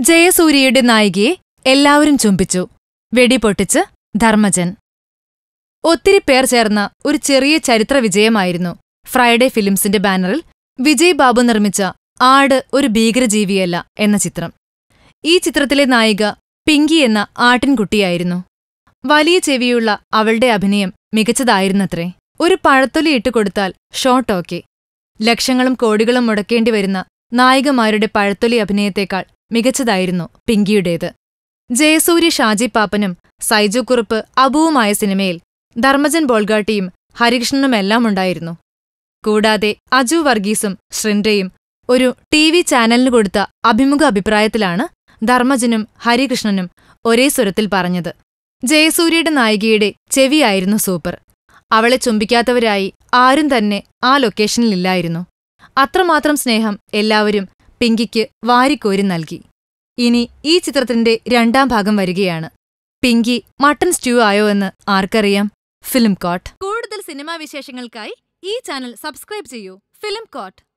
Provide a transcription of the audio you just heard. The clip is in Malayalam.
ജയസൂര്യയുടെ നായികയെ എല്ലാവരും ചുംബിച്ചു. വെടിപൊട്ടിച്ച് ധർമ്മജൻ. ഒത്തിരി പേർ ചേർന്ന ഒരു ചെറിയ ചരിത്ര വിജയമായിരുന്നു. ഫ്രൈഡേ ഫിലിംസിന്റെ ബാനറിൽ വിജയ് ബാബു നിർമ്മിച്ച ആട് ഒരു ഭീകരജീവിയല്ല എന്ന ചിത്രം. ഈ ചിത്രത്തിലെ നായിക പിങ്കി എന്ന ആട്ടിൻകുട്ടിയായിരുന്നു. വലിയ ചെവിയുള്ള അവളുടെ അഭിനയം മികച്ചതായിരുന്നത്രേ. ഒരു പഴത്തൊലി ഇട്ടുകൊടുത്താൽ ഷോട്ട് ഓക്കെ ലക്ഷങ്ങളും കോടികളും മുടക്കേണ്ടി വരുന്ന നായികമാരുടെ പഴത്തൊലി അഭിനയത്തേക്കാൾ മികച്ചതായിരുന്നു പിങ്കിയുടേത്. ജയസൂര്യ ഷാജി പാപ്പനും സൈജു കുറുപ്പ് അബുവുമായ സിനിമയിൽ ധർമ്മജൻ ബോൾഗാട്ടിയും ഹരികൃഷ്ണനുമെല്ലാം ഉണ്ടായിരുന്നു. കൂടാതെ അജു വർഗീസും ശ്രിൻഡയും ഒരു ടി വി ചാനലിന് കൊടുത്ത അഭിമുഖ അഭിപ്രായത്തിലാണ് ധർമ്മജനും ഹരികൃഷ്ണനും ഒരേ സ്വരത്തിൽ പറഞ്ഞത്. ജയസൂര്യയുടെ നായികയുടെ ചെവിയായിരുന്നു സൂപ്പർ. അവളെ ചുംബിക്കാത്തവരായി ആരും തന്നെ ആ ലൊക്കേഷനിലില്ലായിരുന്നു അത്രമാത്രം സ്നേഹം എല്ലാവരും പിങ്കിക്ക് വാരിക്കോരി നൽകി. ഇനി ഈ ചിത്രത്തിന്റെ രണ്ടാം ഭാഗം വരികയാണ്. പിങ്കി മട്ടൺ സ്റ്റ്യൂ ആയോ എന്ന് ആർക്കറിയാം? ഫിലിം കോട്ട് കൂടുതൽ സിനിമാ വിശേഷങ്ങൾക്കായി ഈ ചാനൽ സബ്സ്ക്രൈബ് ചെയ്യൂ. Film coat